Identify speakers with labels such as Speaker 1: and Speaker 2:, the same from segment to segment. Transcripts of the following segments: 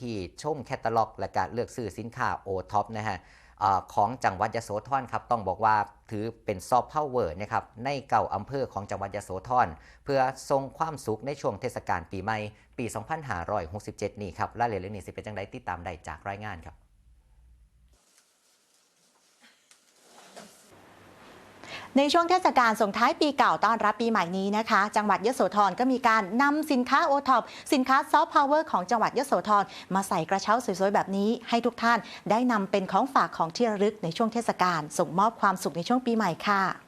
Speaker 1: ที่ชมแคตตาล็อกและการเลือกซื้อสินค้าโอท็อปนะฮะของจังหวัดยโสธรครับต้องบอกว่าถือเป็นซอฟต์พาวเวอร์นะครับในเก่าอำเภอของจังหวัดยโสธรเพื่อทรงความสุขในช่วงเทศกาลปีใหม่ ปี 2567 นี้ครับรายละเอียดเรื่องนี้สิเป็นจังไดติดตามได้จากรายงานครับ
Speaker 2: ในช่วงเทศกาลส่งท้ายปีเก่าต้อนรับปีใหม่นี้นะคะ จังหวัดยโสธรก็มีการนำสินค้าโอท็อปสินค้าซอฟต์พาวเวอร์ของจังหวัดยโสธรมาใส่กระเช้าสวยๆแบบนี้ ให้ทุกท่านได้นำเป็นของฝากของที่ระลึกในช่วงเทศกาลส่งมอบความสุขในช่วงปีใหม่ค่ะ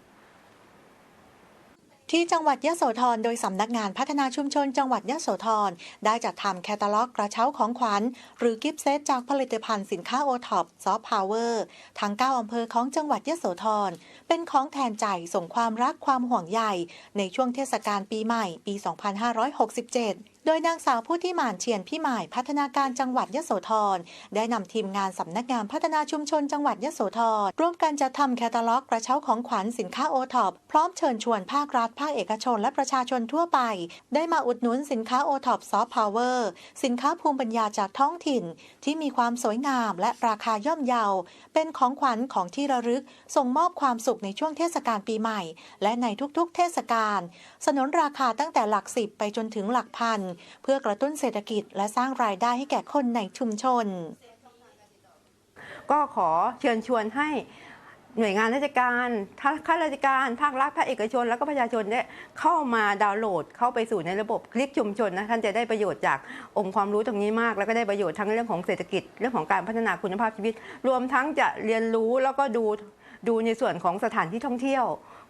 Speaker 2: ที่จังหวัดยะโสธรโดยสำนักงานพัฒนาชุมชนจังหวัดยะโสธรได้จัดทำแคตตาล็อกกระเช้าของขวัญ หรือกิฟต์เซตจากผลิตภัณฑ์สินค้าโอท็อปซอฟต์พาวเวอร์ทั้ง 9อำเภอของจังหวัดยะโสธรเป็นของแทนใจส่งความรักความห่วงใยในช่วงเทศกาลปีใหม่ปี 2567โดยนางสาวผู้ที่หมานเฉียนพี่หมายพัฒนาการจังหวัดยโสธร ได้นำทีมงานสำนักงานพัฒนาชุมชนจังหวัดยโสธร ร่วมกันจะทำแคตตาล็อกกระเช้าของขวัญสินค้าโอท็อปพร้อมเชิญชวนภาครัฐภาคเอกชนและประชาชนทั่วไป ได้มาอุดหนุนสินค้าโอท็อปซอฟต์พาวเวอร์สินค้าภูมิปัญญาจากท้องถิ่น ที่มีความสวยงามและราคาย่อมเยา เป็นของขวัญของที่ระลึก ส่งมอบความสุขในช่วงเทศกาลปีใหม่ และในทุกๆ เทศกาลสนนราคาตั้งแต่หลักสิบไปจนถึงหลักพันเพื่อกระตุ้นเศรษฐกิจและสร้างรายได้ให้แก่คนในชุมชน
Speaker 3: ก็ขอเชิญชวนให้หน่วยงานราชการทาข้าราชการ ภาครัฐ ภาคเอกชน แล้วก็ประชาชนได้เข้ามาดาวน์โหลด เข้าไปสู่ในระบบคลิกชุมชนนะ ท่านจะได้ประโยชน์จากองค์ความรู้ตรงนี้มาก แล้วก็ได้ประโยชน์ทั้งเรื่องของเศรษฐกิจ เรื่องของการพัฒนาคุณภาพชีวิต รวมทั้งจะเรียนรู้แล้วก็ดูดูในส่วนของสถานที่ท่องเที่ยว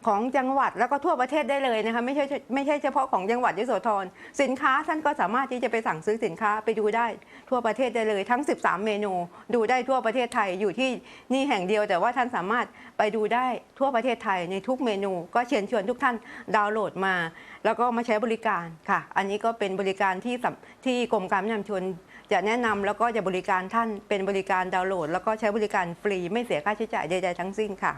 Speaker 3: ของจังหวัดแล้วก็ทั่วประเทศได้เลยนะคะไม่ใช่ไม่ใช่เฉพาะของจังหวัดยโสธรสินค้าท่านก็สามารถที่จะไปสั่งซื้อสินค้าไปดูได้ทั่วประเทศได้เลยทั้ง 13 เมนู ดูได้ทั่วประเทศไทยอยู่ที่นี่แห่งเดียว แต่ว่าท่านสามารถไปดูได้ทั่วประเทศไทยในทุกเมนู ก็เชิญชวนทุกท่านดาวน์โหลดมา แล้วก็มาใช้บริการค่ะ อันนี้ก็เป็นบริการที่ที่กรมการพัฒนาชุมชนจะแนะนำแล้วก็จะบริการท่านเป็นบริการดาวน์โหลด แล้วก็ใช้บริการฟรีไม่เสียค่าใช้จ่ายใดๆทั้งสิ้นค่ะ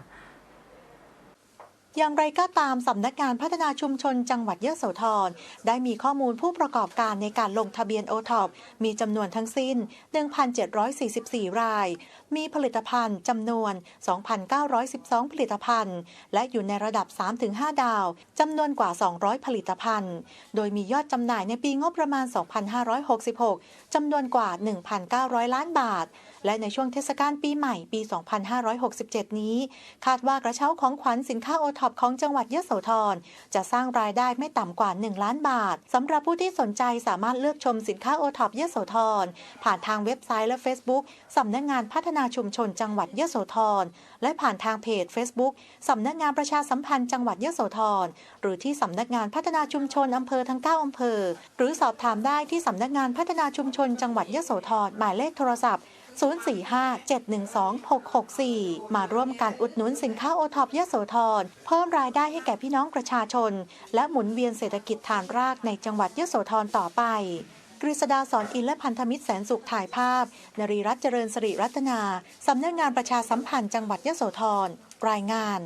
Speaker 2: อย่างไรก็ตามสำนักงานพัฒนาชุมชนจังหวัดยโสธรได้มีข้อมูลผู้ประกอบการในการลงทะเบียนโอท็อปมีจำนวนทั้งสิ้น 1,744 ราย มีผลิตภัณฑ์จำนวน 2,912 ผลิตภัณฑ์ และอยู่ในระดับ 3-5 ดาวจำนวนกว่า 200 ผลิตภัณฑ์ โดยมียอดจำหน่ายในปีงบประมาณ 2,566 จำนวนกว่า 1,900 ล้านบาท และในช่วงเทศกาลปีใหม่ปี 2567 นี้ คาดว่ากระเช้าของขวัญสินค้าโอท็อปของจังหวัดยะโสธรจะสร้างรายได้ไม่ต่ำกว่า 1 ล้านบาทสำหรับผู้ที่สนใจสามารถเลือกชมสินค้าโอท็อปยะโสธรผ่านทางเว็บไซต์และ Facebook สำนักงานพัฒนาชุมชนจังหวัดยะโสธรและผ่านทางเพจ Facebook สำนักงานประชาสัมพันธ์จังหวัดยะโสธรหรือที่สำนักงานพัฒนาชุมชนอำเภอทั้ง 9อำเภอ หรือสอบถามได้ที่สำนักงานพัฒนาชุมชนจังหวัดยะโสธรหมายเลขโทรศัพท์ 045-712-664 มาร่วมกันอุดหนุนสินค้าโอท็อปยโสธรเพิ่มรายได้ให้แก่พี่น้องประชาชน และหมุนเวียนเศรษฐกิจฐานรากในจังหวัดยโสธรต่อไปกฤษดาสอนอินและพันธมิตรแสนสุขถ่ายภาพ นรีรัตน์เจริญสิริรัตนา สำนักงานประชาสัมพันธ์จังหวัดยโสธร รายงาน